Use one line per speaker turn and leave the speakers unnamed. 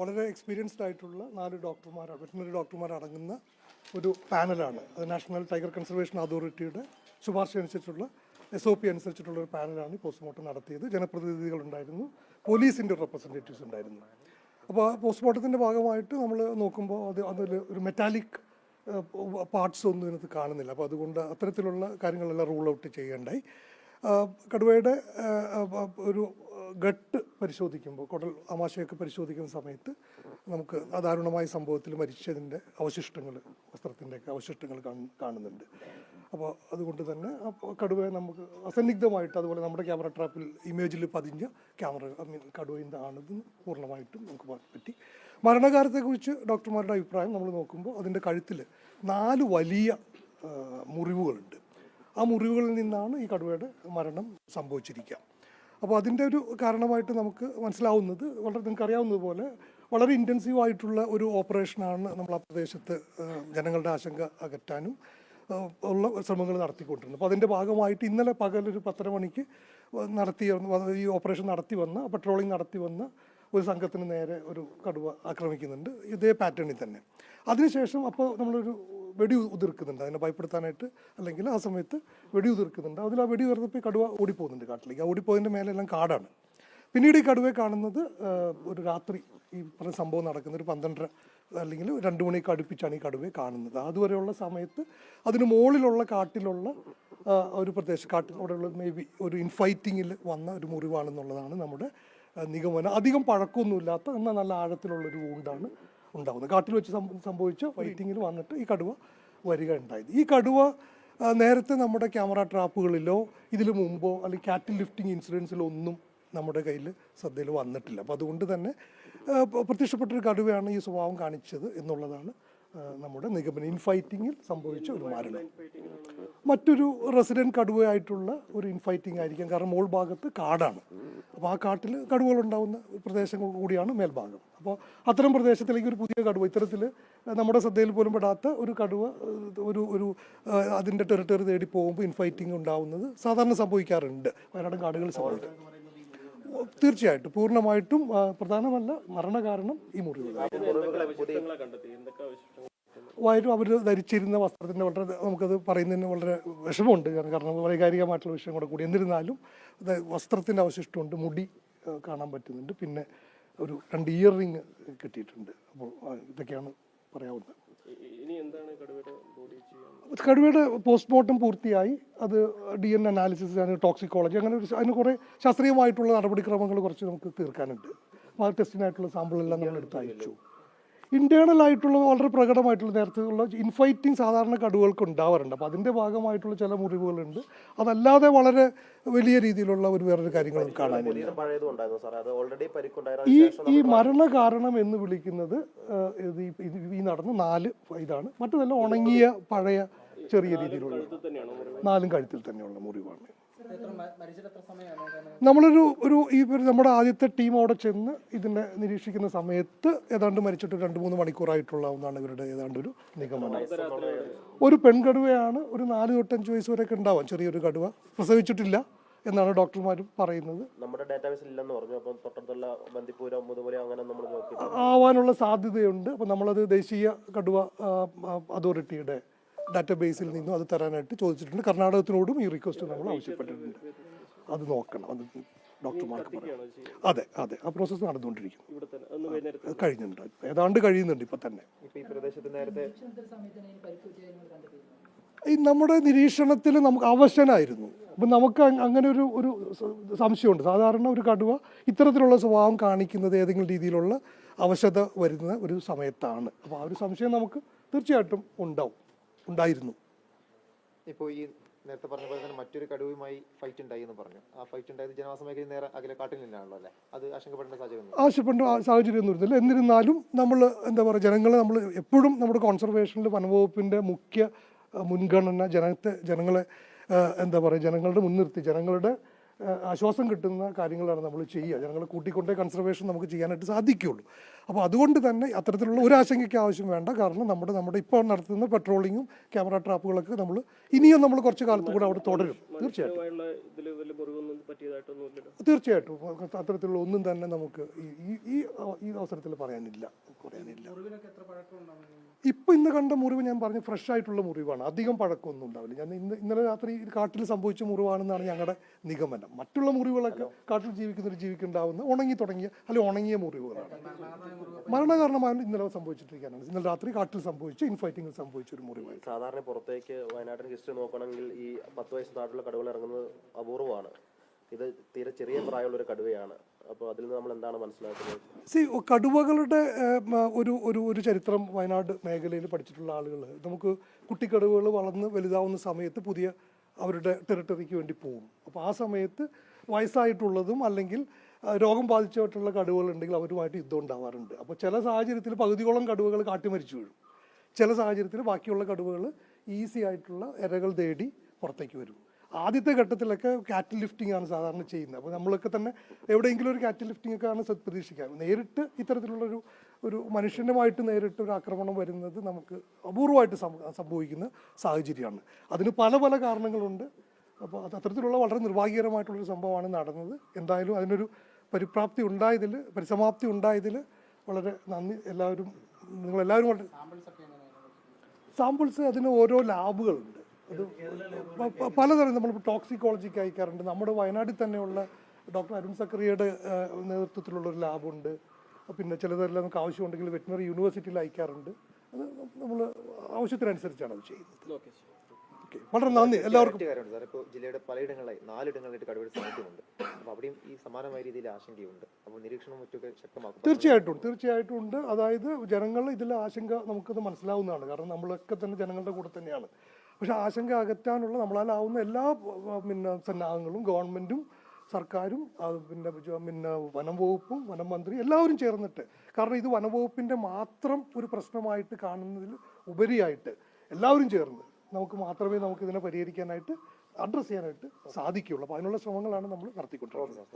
വളരെ എക്സ്പീരിയൻസ്ഡ് ആയിട്ടുള്ള നാല് ഡോക്ടർമാർ വെറ്റിനറി ഡോക്ടർമാർ അടങ്ങുന്ന ഒരു പാനലാണ്. അത് നാഷണൽ ടൈഗർ കൺസർവേഷൻ അതോറിറ്റിയുടെ ശുപാർശ അനുസരിച്ചുള്ള എസ് ഒ പി അനുസരിച്ചിട്ടുള്ള ഒരു പാനലാണ് പോസ്റ്റ്മോർട്ടം നടത്തിയത്. ജനപ്രതിനിധികളുണ്ടായിരുന്നു പോലീസിന്റെ റെപ്രസെന്റേറ്റീവ്സ് ഉണ്ടായിരുന്നു. അപ്പോൾ പോസ്റ്റ്മോർട്ടത്തിന്റെ ഭാഗമായിട്ട് നമ്മൾ നോക്കുമ്പോൾ അത് അതിൽ ഒരു മെറ്റാലിക് പാർട്സ് ഒന്നും ഇതിനകത്ത് കാണുന്നില്ല. അപ്പോൾ അതുകൊണ്ട് അത്തരത്തിലുള്ള കാര്യങ്ങളെല്ലാം റൂൾ ഔട്ട് ചെയ്യേണ്ടായി. കടുവയുടെ ഒരു ഗട്ട് പരിശോധിക്കുമ്പോൾ കുടൽ ആമാശയൊക്കെ പരിശോധിക്കുന്ന സമയത്ത് നമുക്ക് അദാരുണമായ സംഭവത്തിൽ മരിച്ചതിന്റെ അവശിഷ്ടങ്ങൾ വസ്ത്രത്തിന്റെയൊക്കെ അവശിഷ്ടങ്ങൾ കാണുന്നുണ്ട്. അപ്പോൾ അതുകൊണ്ട് തന്നെ കടുവയെ നമുക്ക് അസന്നിഗ്ധമായിട്ട് അതുപോലെ നമ്മുടെ ക്യാമറ ട്രാപ്പിൽ ഇമേജിൽ പതിഞ്ഞ ക്യാമറ ഐ മീൻ കടുവയിന്റെ ആണെന്ന് പൂർണമായിട്ടും നമുക്ക് പറ്റി. മരണകാലത്തെക്കുറിച്ച് ഡോക്ടർമാരുടെ അഭിപ്രായം നമ്മൾ നോക്കുമ്പോൾ അതിന്റെ കഴുത്തിൽ നാല് വലിയ മുറിവുകളുണ്ട്. ആ മുറിവുകളിൽ നിന്നാണ് ഈ കടുവയുടെ മരണം സംഭവിച്ചിരിക്കുക. അപ്പോൾ അതിന്റെ ഒരു കാരണമായിട്ട് നമുക്ക് മനസ്സിലാവുന്നത് വളരെ നിങ്ങൾക്ക് അറിയാവുന്നതുപോലെ വളരെ ഇന്റൻസീവ് ആയിട്ടുള്ള ഒരു ഓപ്പറേഷനാണ് നമ്മൾ ആ പ്രദേശത്ത് ജനങ്ങളുടെ ആശങ്ക അകറ്റാനും ഉള്ള ശ്രമങ്ങൾ നടത്തിക്കൊണ്ടിരുന്നത്. അപ്പോൾ അതിന്റെ ഭാഗമായിട്ട് ഇന്നലെ പകൽ ഒരു പത്തര മണിക്ക് നടത്തി ഈ ഓപ്പറേഷൻ നടത്തി വന്ന പട്രോളിംഗ് നടത്തി വന്ന ഒരു സംഘത്തിന് നേരെ ഒരു കടുവ ആക്രമിക്കുന്നുണ്ട്. ഇതേ പാറ്റേണിൽ തന്നെ. അതിനുശേഷം അപ്പോൾ നമ്മളൊരു വെടി ഉതിർക്കുന്നുണ്ട് അതിനെ ഭയപ്പെടുത്താനായിട്ട് അല്ലെങ്കിൽ ആ സമയത്ത് വെടി ഉതിർക്കുന്നുണ്ട് അതിൽ ആ വെടി ഉയർന്നപ്പോൾ കടുവ ഓടിപ്പോകുന്നുണ്ട് കാട്ടിലേക്ക്. ആ ഓടിപ്പോയതിന്റെ മേലെല്ലാം കാടാണ്. പിന്നീട് ഈ കടുവയെ കാണുന്നത് ഒരു രാത്രി ഈ പറഞ്ഞ സംഭവം നടക്കുന്ന ഒരു പന്ത്രണ്ടര അല്ലെങ്കിൽ രണ്ട് മണിക്ക് അടുപ്പിച്ചാണ് ഈ കടുവയെ കാണുന്നത്. അതുവരെയുള്ള സമയത്ത് അതിന് മുകളിലുള്ള കാട്ടിലുള്ള ഒരു പ്രദേശം കാട്ടിൽ അവിടെയുള്ള മേ ബി ഒരു ഇൻഫൈറ്റിങ്ങിൽ വന്ന ഒരു മുറിവാണെന്നുള്ളതാണ് നമ്മുടെ നിഗമനം. അധികം പഴക്കമൊന്നുമില്ലാത്ത എന്നാൽ നല്ല ആഴത്തിലുള്ളൊരു വൂണ്ടാണ് ഉണ്ടാകുന്നത് കാട്ടിൽ വെച്ച് സംഭവിച്ചു ഫൈറ്റിങ്ങിൽ വന്നിട്ട് ഈ കടുവ വരിക ഉണ്ടായത്. ഈ കടുവ നേരത്തെ നമ്മുടെ ക്യാമറ ട്രാപ്പുകളിലോ ഇതിൽ മുമ്പോ അല്ലെങ്കിൽ കാറ്റിൽ ലിഫ്റ്റിംഗ് ഇൻസിഡൻസിലോ ഒന്നും നമ്മുടെ കയ്യിൽ ശ്രദ്ധയിൽ വന്നിട്ടില്ല. അപ്പോൾ അതുകൊണ്ട് തന്നെ പ്രത്യക്ഷപ്പെട്ടൊരു കടുവയാണ് ഈ സ്വഭാവം കാണിച്ചത് എന്നുള്ളതാണ് നമ്മുടെ നിഗമനം ഇൻഫൈറ്റിങ്ങിൽ സംഭവിച്ച ഒരു മരണം. മറ്റൊരു റെസിഡന്റ് കടുവയായിട്ടുള്ള ഒരു ഇൻഫൈറ്റിംഗ് ആയിരിക്കും. കാരണം മോൾ ഭാഗത്ത് കാടാണ്. അപ്പോൾ ആ കാട്ടിൽ കടുവകൾ ഉണ്ടാകുന്ന പ്രദേശം കൂടിയാണ് മേൽഭാഗം. അപ്പോൾ അത്തരം പ്രദേശത്തിലേക്ക് ഒരു പുതിയ കടുവ ഇത്തരത്തിൽ നമ്മുടെ ശ്രദ്ധയിൽ പോലും പെടാത്ത ഒരു കടുവ ഒരു ഒരു അതിന്റെ ടെറിട്ടറി തേടി പോകുമ്പോൾ ഇൻഫൈറ്റിംഗ് ഉണ്ടാവുന്നത് സാധാരണ സംഭവിക്കാറുണ്ട്. വയനാടൻ കാടുകളിൽ സംഭവിക്കും. തീർച്ചയായിട്ടും. പൂർണമായിട്ടും പ്രധാനമല്ല മരണകാരണം ഈ
മുറിവ്.
വായിട്ടും അവർ ധരിച്ചിരുന്ന വസ്ത്രത്തിന്റെ വളരെ നമുക്കത് പറയുന്നതിന് വളരെ വിഷമമുണ്ട്. കാരണം വൈകാരികമായിട്ടുള്ള വിഷയം കൂടെ കൂടി. എന്നിരുന്നാലും വസ്ത്രത്തിന്റെ അവശിഷ്ടമുണ്ട്. മുടി കാണാൻ പറ്റുന്നുണ്ട്. പിന്നെ ഒരു രണ്ട് ഇയർ റിങ് കിട്ടിയിട്ടുണ്ട്. അപ്പോൾ ഇതൊക്കെയാണ് പറയാവുന്നത്.
കടുവയുടെ
പോസ്റ്റ്മോർട്ടം പൂർത്തിയായി. അത് ഡി എൻ അനാലിസിസ് അതിന് ടോക്സിക്കോളജി അങ്ങനെ ഒരു അതിന് കുറേ ശാസ്ത്രീയമായിട്ടുള്ള നടപടിക്രമങ്ങൾ കുറച്ച് നമുക്ക് തീർക്കാനുണ്ട്. അപ്പോൾ ആ ടെസ്റ്റിനായിട്ടുള്ള സാമ്പിളെല്ലാം നമ്മൾ എടുത്ത് അയച്ചു. ഇന്റേണൽ ആയിട്ടുള്ള വളരെ പ്രകടമായിട്ടുള്ള നേരത്തെയുള്ള ഇൻഫൈറ്റിംഗ് സാധാരണ കടുവകൾക്ക് ഉണ്ടാവാറുണ്ട്. അപ്പോൾ അതിന്റെ ഭാഗമായിട്ടുള്ള ചില മുറിവുകളുണ്ട്. അതല്ലാതെ വളരെ വലിയ രീതിയിലുള്ള ഒരു വേറൊരു കാര്യങ്ങൾ കാണാനില്ല ഈ
മരണ കാരണം
ഈ മരണകാരണം എന്ന് വിളിക്കുന്നത് ഈ- നടന്ന നാല് ഇതാണ്. മറ്റതെല്ലാം ഉണങ്ങിയ പഴയ ചെറിയ രീതിയിലുള്ള നാലും കഴുത്തിൽ തന്നെയുള്ള മുറിവാണ്. നമ്മളൊരു ഒരു ഈ നമ്മുടെ ആദ്യത്തെ ടീം അവിടെ ചെന്ന് ഇതിനെ നിരീക്ഷിക്കുന്ന സമയത്ത് ഏതാണ്ട് മരിച്ചിട്ട് രണ്ട് മൂന്ന് മണിക്കൂറായിട്ടുള്ള ഒന്നാണ് ഇവരുടെ ഏതാണ്ട് ഒരു നിഗമനം. ഒരു പെൺകടുവയാണ് ഒരു നാല് തൊട്ടഞ്ച് വയസ്സ് വരെയൊക്കെ ഉണ്ടാവാം ചെറിയൊരു കടുവ. പ്രസവിച്ചിട്ടില്ല എന്നാണ് ഡോക്ടർമാർ പറയുന്നത്.
നമ്മുടെ ഡാറ്റാബേസിൽ ഇല്ലെന്ന് പറഞ്ഞു അപ്പം തൊട്ടടുത്തുള്ള ബന്ദിപ്പൂരം മുതുമല അങ്ങനെ നമ്മൾ നോക്കി
ആവാനുള്ള സാധ്യതയുണ്ട്. അപ്പോൾ നമ്മളത് ദേശീയ കടുവ അതോറിറ്റിയുടെ ഡാറ്റാബേസിൽ നിന്നും അത് തരാനായിട്ട് ചോദിച്ചിട്ടുണ്ട്. കർണാടകത്തിനോടും ഈ റിക്വസ്റ്റ് നമ്മൾ ആവശ്യപ്പെട്ടിട്ടുണ്ട്. അത് നോക്കണം. അത് ഡോക്ടർമാർക്ക് പറയാം
അതെ
അതെ. ആ പ്രോസസ്സ്
നടന്നുകൊണ്ടിരിക്കും
കഴിഞ്ഞിട്ടുണ്ട്. കഴിയുന്നുണ്ട് ഏതാണ്ട് കഴിയുന്നുണ്ട് ഇപ്പം തന്നെ.
ഈ
നമ്മുടെ നിരീക്ഷണത്തിൽ നമുക്ക് അവശനായിരുന്നു. അപ്പം നമുക്ക് അങ്ങനെ ഒരു ഒരു സംശയമുണ്ട്. സാധാരണ ഒരു കടുവ ഇത്തരത്തിലുള്ള സ്വഭാവം കാണിക്കുന്നത് ഏതെങ്കിലും രീതിയിലുള്ള അവശത വരുന്ന ഒരു സമയത്താണ്. അപ്പോൾ ആ ഒരു സംശയം നമുക്ക് തീർച്ചയായിട്ടും ഉണ്ടാവും. ഉണ്ടായിരുന്നു.
ഇപ്പോൾ ഈ നേരത്തെ പറഞ്ഞ പോലെ തന്നെ മറ്റൊരു കടുവയുമായി ഫൈറ്റ് ഉണ്ടായി എന്ന് പറഞ്ഞു. ആ ഫൈറ്റ് ഉണ്ടായത് ജനവാസ മേഖലയിൽ നേരെ അകലെ കാട്ടിൽ നിന്നാണല്ലോ അല്ലേ? അത് ആശങ്കപ്പെടേണ്ട സാഹചര്യം
ആവശ്യപ്പെട്ട സാഹചര്യം സാഹചര്യമൊന്നും ഇരുന്നില്ല എന്നിരുന്നാലും നമ്മൾ എന്താ പറയുക ജനങ്ങളെ നമ്മൾ എപ്പോഴും നമ്മുടെ കോൺസർവേഷനിൽ വനംവകുപ്പിന്റെ മുഖ്യ മുൻഗണന ജനത്തെ ജനങ്ങളെ എന്താ പറയുക ജനങ്ങളുടെ മുൻനിർത്തി ജനങ്ങളുടെ ആശ്വാസം കിട്ടുന്ന കാര്യങ്ങളാണ് നമ്മൾ ചെയ്യുക. ജനങ്ങളെ കൂട്ടിക്കൊണ്ടേ കൺസർവേഷൻ നമുക്ക് ചെയ്യാനായിട്ട് സാധിക്കുകയുള്ളൂ. അപ്പോൾ അതുകൊണ്ട് തന്നെ അത്തരത്തിലുള്ള ഒരു ആശങ്കയ്ക്ക് ആവശ്യം വേണ്ട. കാരണം നമ്മുടെ നമ്മുടെ ഇപ്പോൾ നടത്തുന്ന പെട്രോളിങ്ങും ക്യാമറ ട്രാപ്പുകളൊക്കെ നമ്മൾ ഇനിയും നമ്മൾ കുറച്ച് കാലത്ത് കൂടെ അവിടെ തുടരും. തീർച്ചയായിട്ടും. തീർച്ചയായിട്ടും. അത്തരത്തിലുള്ള ഒന്നും തന്നെ നമുക്ക് ഈ- ഈ ഈ ഈ അവസരത്തിൽ പറയാനില്ല. പറയാനില്ല. ഇപ്പം ഇന്ന് കണ്ട മുറിവ് ഞാൻ പറഞ്ഞു ഫ്രഷ് ആയിട്ടുള്ള മുറിവാണ്. അധികം പഴക്കമൊന്നും ഉണ്ടാവില്ല. ഞാൻ ഇന്ന് ഇന്നലെ രാത്രി കാട്ടിൽ സംഭവിച്ച മുറിവാണെന്നാണ് ഞങ്ങളുടെ നിഗമനം. മറ്റുള്ള മുറിവുകളൊക്കെ കാട്ടിൽ ജീവിക്കുന്നവർ ജീവിക്കുന്നുണ്ടാവുന്ന ഉണങ്ങി തുടങ്ങിയ അല്ലെങ്കിൽ ഉണങ്ങിയ മുറിവുകളാണ്. മരണകാരണമാണ് ഇന്നലെ സംഭവിച്ചിട്ടിരിക്കാനാണ് ഇന്നലെ രാത്രി കാട്ടിൽ സംഭവിച്ച ഇൻഫൈറ്റിംഗിൽ സംഭവിച്ച ഒരു മുറിവായി.
സാധാരണ പുറത്തേക്ക് വയനാട്ടിൽ ഹിസ്റ്ററി നോക്കണമെങ്കിൽ ഈ പത്ത് വയസ്സ് താഴെയുള്ള കടുവകൾ ഇറങ്ങുന്നത് അപൂർവമാണ്. ഇത് തീരെ ചെറിയ പ്രായമുള്ള ഒരു കടുവയാണ്. അപ്പോൾ അതിൽ നിന്ന് നമ്മൾ എന്താണ് മനസ്സിലാക്കുന്നത്?
സി കടുവകളുടെ ഒരു ഒരു ഒരു ചരിത്രം വയനാട് മേഖലയിൽ പഠിച്ചിട്ടുള്ള ആളുകൾ നമുക്ക് കുട്ടിക്കടുവകൾ വളർന്ന് വലുതാവുന്ന സമയത്ത് പുതിയ അവരുടെ ടെറിട്ടറിക്ക് വേണ്ടി പോകും അപ്പോൾ ആ സമയത്ത് വയസ്സായിട്ടുള്ളതും അല്ലെങ്കിൽ രോഗം ബാധിച്ചിട്ടുള്ള കടുവകൾ ഉണ്ടെങ്കിൽ അവരുമായിട്ട് യുദ്ധം ഉണ്ടാവാറുണ്ട്. അപ്പോൾ ചില സാഹചര്യത്തിൽ പകുതിയോളം കടുവകൾ കാട്ടിമരിച്ചു വീഴും. ചില സാഹചര്യത്തിൽ ബാക്കിയുള്ള കടുവകൾ ഈസി ആയിട്ടുള്ള ഇരകൾ തേടി പുറത്തേക്ക് വരും. ആദ്യത്തെ ഘട്ടത്തിലൊക്കെ കാറ്റൽ ലിഫ്റ്റിംഗ് ആണ് സാധാരണ ചെയ്യുന്നത്. അപ്പോൾ നമ്മളൊക്കെ തന്നെ എവിടെയെങ്കിലും ഒരു കാറ്റൽ ലിഫ്റ്റിംഗ് ഒക്കെ ആണ് പ്രതീക്ഷിക്കുക നേരിട്ട് ഇത്തരത്തിലുള്ളൊരു ഒരു മനുഷ്യനുമായിട്ട് നേരിട്ട് ഒരു ആക്രമണം വരുന്നത് നമുക്ക് അപൂർവമായിട്ട് സംഭവിക്കുന്ന സാഹചര്യമാണ്. അതിന് പല പല കാരണങ്ങളുണ്ട്. അപ്പോൾ അത് അത്തരത്തിലുള്ള വളരെ നിർഭാഗ്യകരമായിട്ടുള്ളൊരു സംഭവമാണ് നടന്നത്. എന്തായാലും അതിനൊരു പരിപ്രാപ്തി ഉണ്ടായതിൽ പരിസമാപ്തി ഉണ്ടായതിൽ വളരെ നന്ദി. എല്ലാവരും നിങ്ങളെല്ലാവരും വളരെ സാമ്പിൾസ് അതിന് ഓരോ ലാബുകളുണ്ട്. അത് പലതരം നമ്മൾ ടോക്സിക്കോളജിക്ക് അയക്കാറുണ്ട്. നമ്മുടെ വയനാട്ടിൽ തന്നെയുള്ള ഡോക്ടർ അരുൺ നേതൃത്വത്തിലുള്ളൊരു നേതൃത്വത്തിലുള്ള ഒരു ലാബുണ്ട്. പിന്നെ ചിലതെല്ലാം നമുക്ക് ആവശ്യമുണ്ടെങ്കിൽ വെറ്റിനറി യൂണിവേഴ്സിറ്റിയിൽ അയക്കാറുണ്ട്. അത് നമ്മൾ ആവശ്യത്തിനനുസരിച്ചാണ് അത് ചെയ്യുന്നത്.
ഓക്കെ.
വളരെ നന്ദി. എല്ലാവർക്കും.
കാര്യമുണ്ട്. ഇപ്പോൾ ജില്ലയുടെ പലയിടങ്ങളിലായി നാലിടങ്ങളിലായിട്ട് കടുവയുടെ സാന്നിധ്യമുണ്ട്. അപ്പോൾ അവിടെയും ഈ സമാനമായ രീതിയിൽ ആശങ്കയുണ്ട്. അപ്പോൾ നിരീക്ഷണം മറ്റൊക്കെ ശക്തമാക്കും.
തീർച്ചയായിട്ടും തീർച്ചയായിട്ടും ഉണ്ട് അതായത് ജനങ്ങൾ ഇതിൽ ആശങ്ക നമുക്കത് മനസ്സിലാവുന്നതാണ്. കാരണം നമ്മളൊക്കെ തന്നെ ജനങ്ങളുടെ കൂടെ തന്നെയാണ്. പക്ഷെ ആശങ്ക അകറ്റാനുള്ള നമ്മളാലാവുന്ന എല്ലാ പിന്നെ സന്നാഹങ്ങളും ഗവൺമെന്റും സർക്കാരും പിന്നെ പിന്നെ വനം വകുപ്പും വനം മന്ത്രി എല്ലാവരും ചേർന്നിട്ട്. കാരണം ഇത് വനം വകുപ്പിന്റെ മാത്രം ഒരു പ്രശ്നമായിട്ട് കാണുന്നതിൽ ഉപരിയായിട്ട് എല്ലാവരും ചേർന്ന്. നമുക്ക് മാത്രമേ നമുക്ക് ഇതിനെ പരിഹരിക്കാനായിട്ട് അഡ്രസ്സ് ചെയ്യാനായിട്ട് സാധിക്കുകയുള്ളൂ. അപ്പോൾ അതിനുള്ള ശ്രമങ്ങളാണ് നമ്മൾ നടത്തിക്കൊണ്ടിരിക്കുന്നത്.